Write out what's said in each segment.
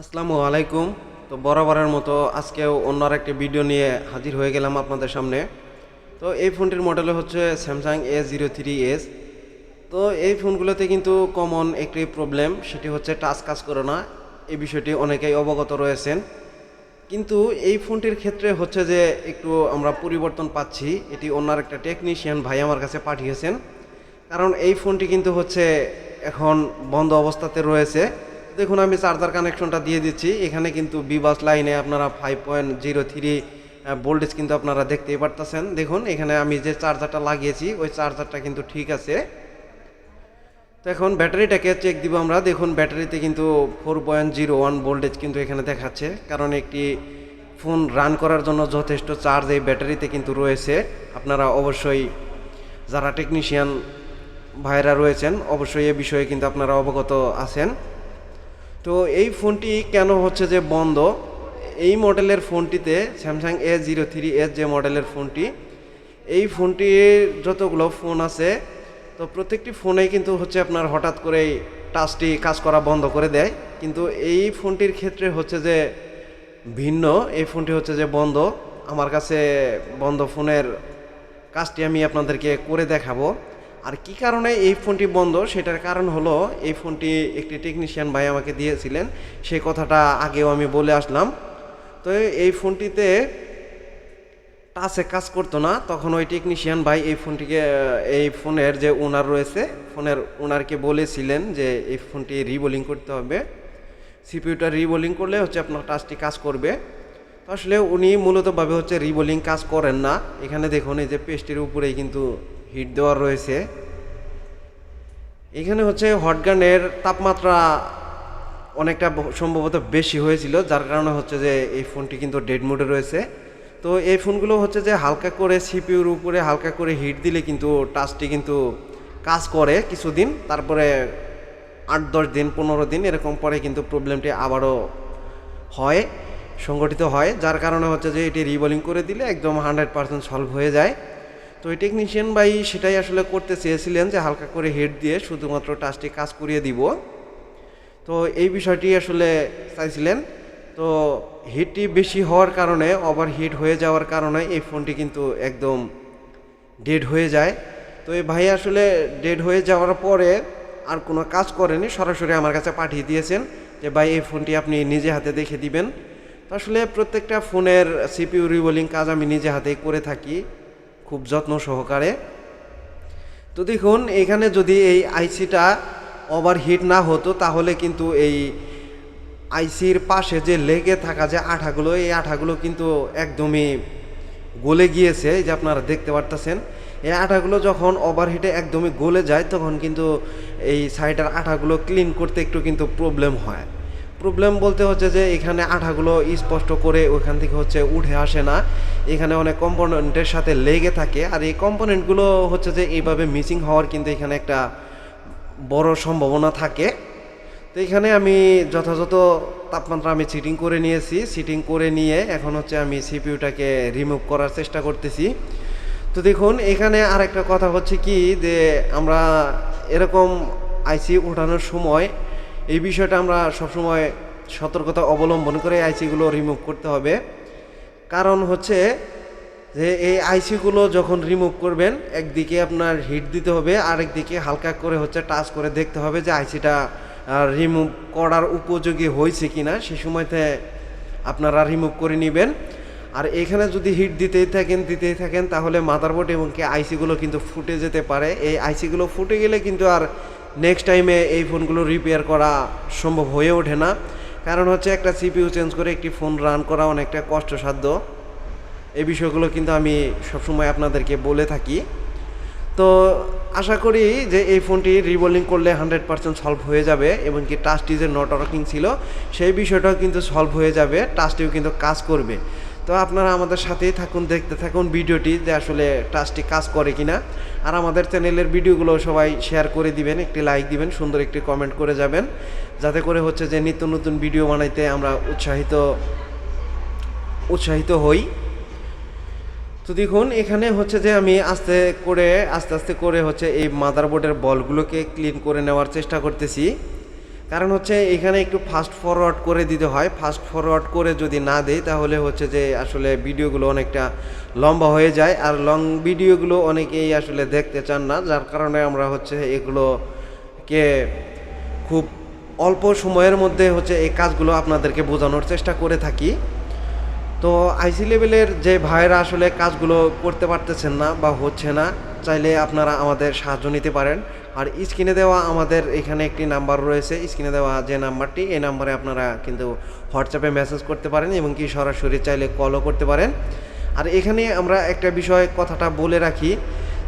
আসসালামু আলাইকুম। তো বরাবরের মতো আজকেও অন্য একটি ভিডিও নিয়ে হাজির হয়ে গেলাম আপনাদের সামনে। তো এই ফোনটির মডেল হচ্ছে Samsung A zero three S তো এই ফোনগুলোতে কিন্তু কমন একটি প্রবলেম সেটি হচ্ছে টাচ কাজ করে না। এই বিষয়টি অনেকেই অবগত রয়েছেন। কিন্তু এই ফোনটির ক্ষেত্রে হচ্ছে যে একটু আমরা পরিবর্তন পাচ্ছি। এটি অন্য একটা টেকনিশিয়ান ভাই আমার কাছে পাঠিয়েছেন। কারণ এই ফোনটি কিন্তু হচ্ছে এখন বন্ধ অবস্থাতে রয়েছে। দেখুন, আমি চার্জার কানেকশনটা দিয়ে দিচ্ছি। এখানে কিন্তু বিবাস লাইনে আপনারা five point zero three voltage কিন্তু আপনারা দেখতেই পারতেছেন। দেখুন, এখানে আমি যে চার্জারটা লাগিয়েছি, ওই চার্জারটা কিন্তু ঠিক আছে। তো এখন ব্যাটারিটাকে চেক দিব আমরা। দেখুন, ব্যাটারিতে কিন্তু four point zero one voltage কিন্তু এখানে দেখাচ্ছে। কারণ একটি ফোন রান করার জন্য যথেষ্ট চার্জ এই ব্যাটারিতে কিন্তু রয়েছে। আপনারা অবশ্যই যারা টেকনিশিয়ান ভাইরা রয়েছেন, অবশ্যই এ বিষয়ে কিন্তু আপনারা অবগত আছেন। তো এই ফোনটি কেন হচ্ছে যে বন্ধ? এই মডেলের ফোনটিতে Samsung A zero three S যে মডেলের ফোনটি, এই ফোনটির যতগুলো ফোন আছে, তো প্রত্যেকটি ফোনেই কিন্তু হচ্ছে আপনার হঠাৎ করেই টাচটি কাজ করা বন্ধ করে দেয়। কিন্তু এই ফোনটির ক্ষেত্রে হচ্ছে যে ভিন্ন, এই ফোনটি হচ্ছে যে বন্ধ। আমার কাছে বন্ধ ফোনের কাজটি আমি আপনাদেরকে করে দেখাবো। আর কি কারণে এই ফোনটি বন্ধ? সেটার কারণ হলো, এই ফোনটি একটি টেকনিশিয়ান ভাই আমাকে দিয়েছিলেন। সেই কথাটা আগেও আমি বলে আসলাম। তো এই ফোনটিতে টাচে কাজ করতো না। তখন ওই টেকনিশিয়ান ভাই এই ফোনটিকে, এই ফোনের যে ওনার রয়েছে, ফোনের ওনারকে বলেছিলেন যে এই ফোনটি রিবোলিং করতে হবে। সিপিউটা রিবোলিং করলে হচ্ছে আপনার টাচটি কাজ করবে। আসলে উনি মূলতভাবে হচ্ছে রিবোলিং কাজ করেন না। এখানে দেখুন, এই যে পেস্টের উপরেই কিন্তু হিট দেওয়া রয়েছে। এখানে হচ্ছে হটগানের তাপমাত্রা অনেকটা সম্ভবত বেশি হয়েছিল, যার কারণে হচ্ছে যে এই ফোনটি কিন্তু ডেড মোডে রয়েছে। তো এই ফোনগুলো হচ্ছে যে হালকা করে সিপিউর উপরে হালকা করে হিট দিলে কিন্তু টাচটি কিন্তু কাজ করে কিছুদিন, তারপরে আট, দশ দিন, পনেরো দিন এরকম পরে কিন্তু প্রবলেমটি আবারও হয় সংগঠিত হয়, যার কারণে হচ্ছে যে এটি রিবলিং করে দিলে একদম হান্ড্রেড পার্সেন্ট সলভ হয়ে যায়। তো এই টেকনিশিয়ান ভাই সেটাই আসলে করতে চেয়েছিলেন যে হালকা করে হেড দিয়ে শুধুমাত্র টাচটি কাজ করিয়ে দিব। তো এই বিষয়টি আসলে চাইছিলেন। তো হিটটি বেশি হওয়ার কারণে ওভার হিট হয়ে যাওয়ার কারণে এই ফোনটি কিন্তু একদম ডেড হয়ে যায়। তো এই ভাই আসলে ডেড হয়ে যাওয়ার পরে আর কোনো কাজ করেনি, সরাসরি আমার কাছে পাঠিয়ে দিয়েছেন যে, ভাই, এই ফোনটি আপনি নিজে হাতে দেখে দিবেন। তো আসলে প্রত্যেকটা ফোনের সিপিউ রিবোলিং কাজ আমি নিজে হাতেই করে থাকি। খুব যত্ন সহকারে। তো দেখুন, এখানে যদি এই আইসিটা ওভারহিট না হতো, তাহলে কিন্তু এই আইসির পাশে যে লেগে থাকা যে আঠাগুলো, এই আঠাগুলো কিন্তু একদমই গলে গিয়েছে, এই যে আপনারা দেখতে পারতেছেন। এই আঠাগুলো যখন ওভারহিটে একদমই গলে যায়, তখন কিন্তু এই সাইডের আঠাগুলো ক্লিন করতে একটু কিন্তু প্রবলেম হয়। প্রবলেম বলতে হচ্ছে যে এখানে আঠাগুলো স্পষ্ট করে ওইখান থেকে হচ্ছে উঠে আসে না। এখানে অনেক কম্পোনেন্টের সাথে লেগে থাকে। আর এই কম্পোনেন্টগুলো হচ্ছে যে এইভাবে মিসিং হওয়ার কিন্তু এখানে একটা বড় সম্ভাবনা থাকে। তো এখানে আমি যথাযথ তাপমাত্রা আমি সিটিং করে নিয়েছি। সিটিং করে নিয়ে এখন হচ্ছে আমি সিপিউটাকে রিমুভ করার চেষ্টা করতেছি। তো দেখুন, এখানে আরেকটা কথা হচ্ছে কি যে আমরা এরকম আইসি ওঠানোর সময় এই বিষয়টা আমরা সবসময় সতর্কতা অবলম্বন করে আইসিগুলো রিমুভ করতে হবে। কারণ হচ্ছে যে এই আইসিগুলো যখন রিমুভ করবেন, একদিকে আপনার হিট দিতে হবে, আরেকদিকে হালকা করে হচ্ছে টাচ করে দেখতে হবে যে আইসিটা রিমুভ করার উপযোগী হয়েছে কি না সে সময়তে আপনারা রিমুভ করে নেবেন। আর এখানে যদি হিট দিতেই থাকেন দিতেই থাকেন, তাহলে মাদারবোর্ড এবং কি আইসিগুলো কিন্তু ফুটে যেতে পারে। এই আইসিগুলো ফুটে গেলে কিন্তু আর নেক্সট টাইমে এই ফোনগুলো রিপেয়ার করা সম্ভব হয়ে ওঠে না। কারণ হচ্ছে একটা সিপিইউ চেঞ্জ করে একটি ফোন রান করা অনেকটা কষ্টসাধ্য। এই বিষয়গুলো কিন্তু আমি সবসময় আপনাদেরকে বলে থাকি। তো আশা করি যে এই ফোনটি রিবোলিং করলে হান্ড্রেড পার্সেন্ট সলভ হয়ে যাবে এবং কি টাচটি যে নট ওয়ার্কিং ছিল, সেই বিষয়টাও কিন্তু সলভ হয়ে যাবে টাচটিও কিন্তু কাজ করবে। তো আপনারা আমাদের সাথেই থাকুন, দেখতে থাকুন ভিডিওটি যে আসলে টাচটি কাজ করে কিনা। আর আমাদের চ্যানেলের ভিডিওগুলো সবাই শেয়ার করে দিবেন, একটি লাইক দিবেন, সুন্দর একটি কমেন্ট করে যাবেন। যাতে করে হচ্ছে যে নিত্য নতুন ভিডিও বানাইতে আমরা উৎসাহিত উৎসাহিত হই। তো দেখুন, এখানে হচ্ছে যে আমি আস্তে করে, আস্তে আস্তে করে হচ্ছে এই মাদারবোর্ডের বলগুলোকে ক্লিন করে নেওয়ার চেষ্টা করতেছি। কারণ হচ্ছে এখানে একটু ফাস্ট ফরওয়ার্ড করে দিতে হয়। ফাস্ট ফরওয়ার্ড করে যদি না দেয় তাহলে হচ্ছে যে আসলে ভিডিওগুলো অনেকটা লম্বা হয়ে যায়। আর লং ভিডিওগুলো অনেকেই আসলে দেখতে চান না, যার কারণে আমরা হচ্ছে এগুলোকে খুব অল্প সময়ের মধ্যে হচ্ছে এই কাজগুলো আপনাদেরকে বোঝানোর চেষ্টা করে থাকি। তো আইসি লেভেলের যে ভাইরা আসলে কাজগুলো করতে পারতেছেন না বা হচ্ছে না, চাইলে আপনারা আমাদের সাহায্য নিতে পারেন। আর স্ক্রিনে দেওয়া আমাদের এখানে একটি নাম্বার রয়েছে। স্ক্রিনে দেওয়া যে নাম্বারটি, এই নাম্বারে আপনারা কিন্তু হোয়াটসঅ্যাপে মেসেজ করতে পারেন এবং কি সরাসরি চাইলে কলও করতে পারেন। আর এখানে আমরা একটা বিষয় কথাটা বলে রাখি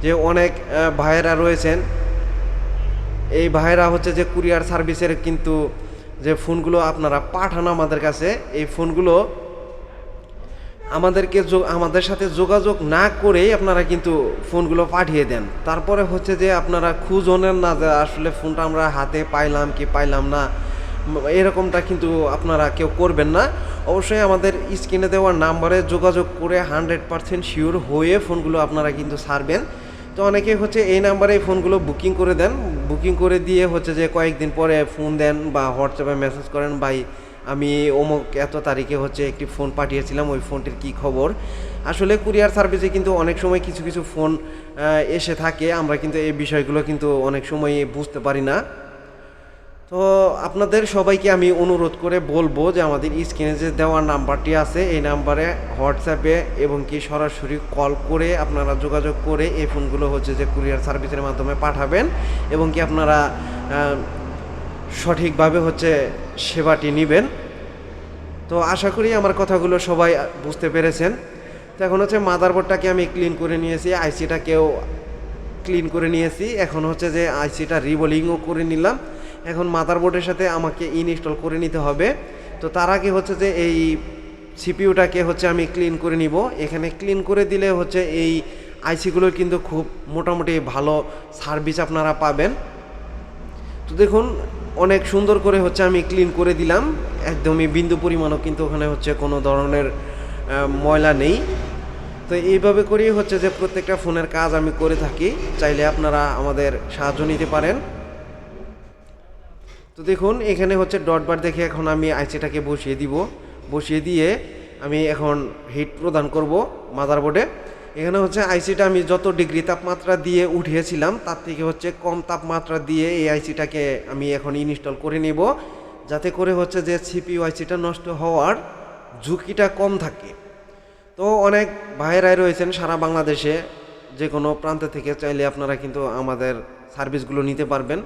যে অনেক ভাইয়েরা রয়েছেন। এই ভাইয়েরা হচ্ছে যে কুরিয়ার সার্ভিসের কিন্তু যে ফোনগুলো আপনারা পাঠান আমাদের কাছে, এই ফোনগুলো আমাদেরকে আমাদের সাথে যোগাযোগ না করেই আপনারা কিন্তু ফোনগুলো পাঠিয়ে দেন। তারপরে হচ্ছে যে আপনারা খুঁজও নেন না যে আসলে ফোনটা আমরা হাতে পাইলাম কি পাইলাম না এরকমটা কিন্তু আপনারা কেউ করবেন না। অবশ্যই আমাদের স্ক্রিনে দেওয়া নাম্বারে যোগাযোগ করে হান্ড্রেড পারসেন্ট শিওর হয়ে ফোনগুলো আপনারা কিন্তু ছাড়বেন। তো অনেকে হচ্ছে এই নাম্বারে ফোনগুলো বুকিং করে দেন। বুকিং করে দিয়ে হচ্ছে যে কয়েকদিন পরে ফোন দেন বা হোয়াটসঅ্যাপে মেসেজ করেন, ভাই আমি অমুক এত তারিখে হচ্ছে একটি ফোন পাঠিয়েছিলাম, ওই ফোনটির কি খবর? আসলে কুরিয়ার সার্ভিসে কিন্তু অনেক সময় কিছু কিছু ফোন এসে থাকে, আমরা কিন্তু এই বিষয়গুলো কিন্তু অনেক সময় বুঝতে পারি না। তো আপনাদের সবাইকে আমি অনুরোধ করে বলব যে আমাদের স্ক্রিনে যে দেওয়ার নাম্বারটি আছে, এই নাম্বারে হোয়াটসঅ্যাপে এবং কি সরাসরি কল করে আপনারা যোগাযোগ করে এই ফোনগুলো হচ্ছে যে কুরিয়ার সার্ভিসের মাধ্যমে পাঠাবেন এবং কি আপনারা সঠিকভাবে হচ্ছে সেবাটি নেবেন। তো আশা করি আমার কথাগুলো সবাই বুঝতে পেরেছেন। তো এখন হচ্ছে মাদারবোর্ডটাকে আমি ক্লিন করে নিয়েছি আইসিটাকেও ক্লিন করে নিয়েছি। এখন হচ্ছে যে আইসিটা রিবোলিংও করে নিলাম। এখন মাদারবোর্ডের সাথে আমাকে ইনস্টল করে নিতে হবে। তো তার আগে হচ্ছে যে এই সিপিইউটাকে হচ্ছে আমি ক্লিন করে নিব। এখানে ক্লিন করে দিলে হচ্ছে এই আইসিগুলোর কিন্তু খুব মোটামুটি ভালো সার্ভিস আপনারা পাবেন। তো দেখুন অনেক সুন্দর করে হচ্ছে আমি ক্লিন করে দিলাম। একদমই বিন্দু পরিমাণও কিন্তু ওখানে হচ্ছে কোনো ধরনের ময়লা নেই। তো এইভাবে করেই হচ্ছে যে প্রত্যেকটা ফোনের কাজ আমি করে থাকি। চাইলে আপনারা আমাদের সাহায্য নিতে পারেন। তো দেখুন, এখানে হচ্ছে ডট বার দেখে এখন আমি আইসিটাকে বসিয়ে দিব। বসিয়ে দিয়ে আমি এখন হিট প্রদান করব মাদারবোর্ডে। এখানে হচ্ছে আইসিটা আমি যত ডিগ্রি তাপমাত্রা দিয়ে উঠিয়েছিলাম, তার থেকে হচ্ছে কম তাপমাত্রা দিয়ে এই আইসিটাকে আমি এখন ইনস্টল করে নেব। যাতে করে হচ্ছে যে সিপিইউ আইসিটা নষ্ট হওয়ার ঝুঁকিটা কম থাকে। তো অনেক ভাইয়েরাই রয়েছেন সারা বাংলাদেশে, যে কোনো প্রান্ত থেকে চাইলে আপনারা কিন্তু আমাদের সার্ভিসগুলো নিতে পারবেন।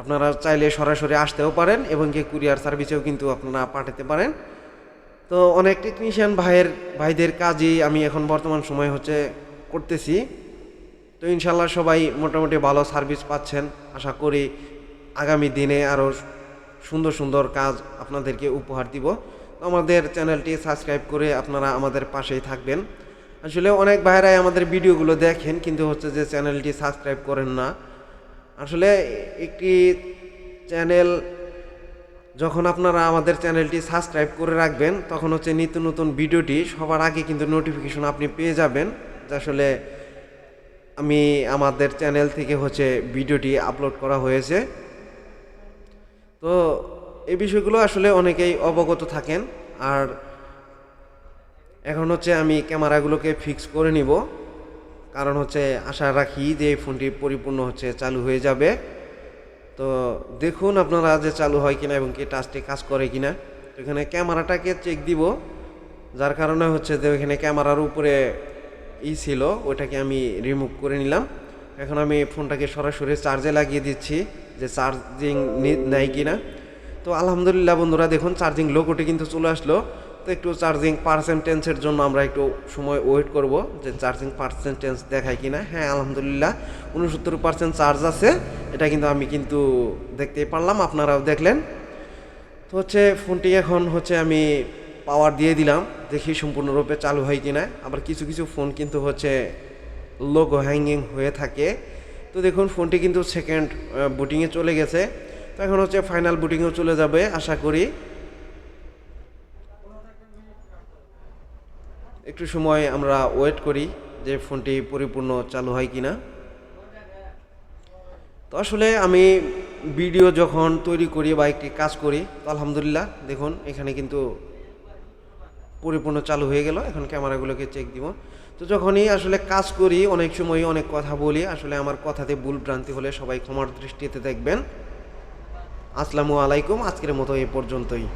আপনারা চাইলে সরাসরি আসতেও পারেন এবং কি কুরিয়ার সার্ভিসেও কিন্তু আপনারা পাঠাতে পারেন। তো অনেক টেকনিশিয়ান ভাইয়ের, ভাইদের কাজই আমি এখন বর্তমান সময় হচ্ছে করতেছি। তো ইনশাল্লাহ সবাই মোটামুটি ভালো সার্ভিস পাচ্ছেন। আশা করি আগামী দিনে আরও সুন্দর সুন্দর কাজ আপনাদেরকে উপহার দিব। তো আমাদের চ্যানেলটি সাবস্ক্রাইব করে আপনারা আমাদের পাশেই থাকবেন। আসলে অনেক ভাইরাই আমাদের ভিডিওগুলো দেখেন, কিন্তু হচ্ছে যে চ্যানেলটি সাবস্ক্রাইব করেন না। আসলে একটি চ্যানেল যখন আপনারা আমাদের চ্যানেলটি সাবস্ক্রাইব করে রাখবেন, তখন হচ্ছে নিত্য নতুন ভিডিওটি সবার আগে কিন্তু নোটিফিকেশন আপনি পেয়ে যাবেন। আসলে আমি আমাদের চ্যানেল থেকে হচ্ছে ভিডিওটি আপলোড করা হয়েছে। তো এই বিষয়গুলো আসলে অনেকেই অবগত থাকেন। আর এখন হচ্ছে আমি ক্যামেরাগুলোকে ফিক্স করে নিব। কারণ হচ্ছে আশা রাখি যে এই ফোনটি পরিপূর্ণ হচ্ছে চালু হয়ে যাবে। তো দেখুন আপনারা যে চালু হয় কিনা এবং কি টাচটি কাজ করে কিনা। এখানে ক্যামেরাটাকে চেক দিব। যার কারণে হচ্ছে যে ওইখানে ক্যামেরার উপরে ই ছিল ওইটাকে আমি রিমুভ করে নিলাম। এখন আমি ফোনটাকে সরাসরি চার্জে লাগিয়ে দিচ্ছি যে চার্জিং নেয় কিনা। তো আলহামদুলিল্লাহ বন্ধুরা দেখুন চার্জিং লোকোটি কিন্তু চলে আসলো। তো একটু চার্জিং পার্সেন্টেন্সের জন্য আমরা একটু সময় ওয়েট করব যে চার্জিং পার্সেন্টেন্স দেখায় কিনা। হ্যাঁ আলহামদুলিল্লাহ উনসত্তর পার্সেন্ট চার্জ আছে। এটা কিন্তু আমি কিন্তু দেখতেই পারলাম, আপনারাও দেখলেন। তো হচ্ছে ফোনটি এখন হচ্ছে আমি পাওয়ার দিয়ে দিলাম, দেখি সম্পূর্ণরূপে চালু হয় কিনা। আবার কিছু কিছু ফোন কিন্তু হচ্ছে লোগো হ্যাঙ্গিং হয়ে থাকে। তো দেখুন ফোনটি কিন্তু সেকেন্ড বুটিংয়ে চলে গেছে। তো এখন হচ্ছে ফাইনাল বুটিংয়েও চলে যাবে, আশা করি। একটু সময় আমরা ওয়েট করি যে ফোনটি পরিপূর্ণ চালু হয় কিনা। তো আসলে আমি ভিডিও যখন তৈরি করি বা একটি কাজ করি, তো আলহামদুলিল্লাহ দেখুন, এখানে কিন্তু পরিপূর্ণ চালু হয়ে গেল। এখন ক্যামেরাগুলোকে চেক দিব। তো যখনই আসলে কাজ করি, অনেক সময় অনেক কথা বলি, আসলে আমার কথাতে ভুল ভ্রান্তি হলে সবাই ক্ষমার দৃষ্টিতে দেখবেন। আসসালামু আলাইকুম, আজকের মতো এই পর্যন্তই।